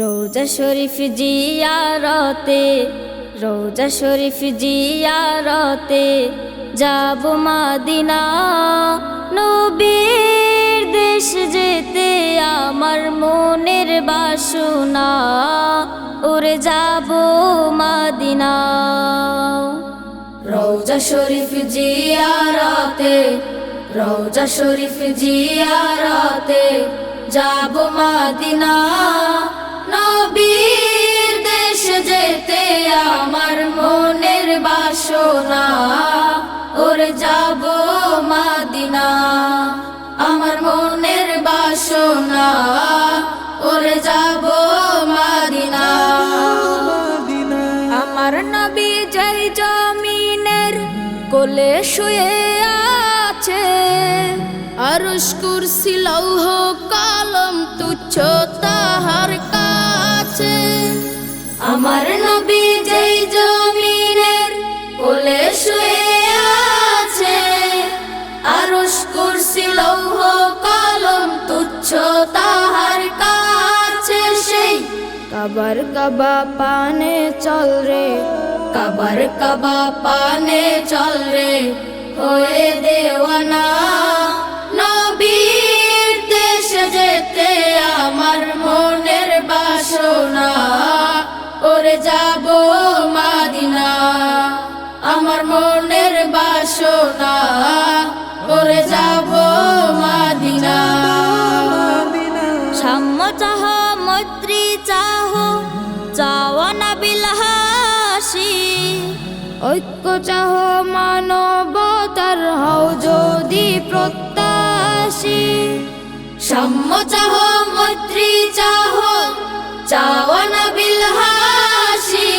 রোজা শরীফ জিয়ারতে, রোজা শরীফ জিয়ারতে যাব মাদিনা। নবীর দেশ যেতে আমার মনের বাসনা, ওরে যাব মাদিনা। রোজা শরীফ জিয়ারতে, রোজা শরীফ জিয়ারতে যাব মাদিনা। বাসনা ওরে যাব মাদিনা। আমার মনের বাসনা, ওরে যাব মাদিনা। আমার নবী জয় জমিনের কোলে শুয়ে আছে আরশ কুরসি লৌহ কলম তুচ্ছ তাহার কাছে। আমার নবী শুয়ে লৌহ কলম তুচ্ছ তাহার কাবা পানে চল রে, কাবার কাবা পানে চল রে। হয়ে দেওয়ানা নবীর দেশ যেতে আমার মনের বাসনা। ওরে যাব বাসনা ওরে যাব মাদিনা। সাম্য চাহ, মৈত্রী চাহ চাওয়ানা বিলাসী। ঐক্য চাহ, মানবতার হও যদি প্রত্যাশী। সাম্য চাহ, মৈত্রী চাহ চাওয়ানা বিলাসী।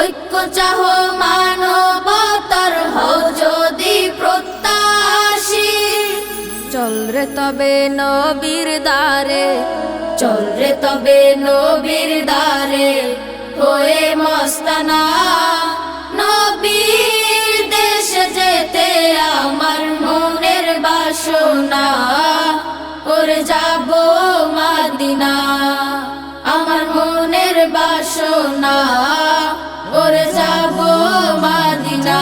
ঐক্য চাহ চল রে তবে নবীর দ্বারে চল রে তবে নবীর দ্বারে হয়ে মস্তানা নবীর দেশ যেতে আমার মনের বাসনা ওরে যাব মাদিনা আমার মনের বাসনা ওরে যাব মাদিনা।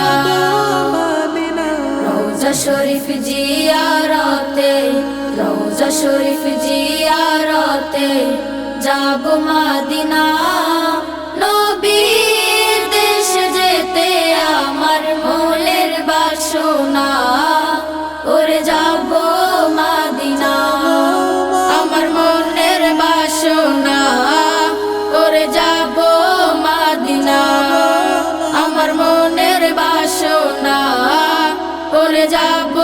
রোজা শরীফ জিয়ারতে রোজা শরীফ জিয়ারতে যাব মাদিনা। নবীর দেশ যেতে আমার মনের বাসনা। ওরে যাব মাদিনা। আমার মনের বাসনা। ওরে যাব মাদিনা। আমার মনের বাসনা। ওরে যাব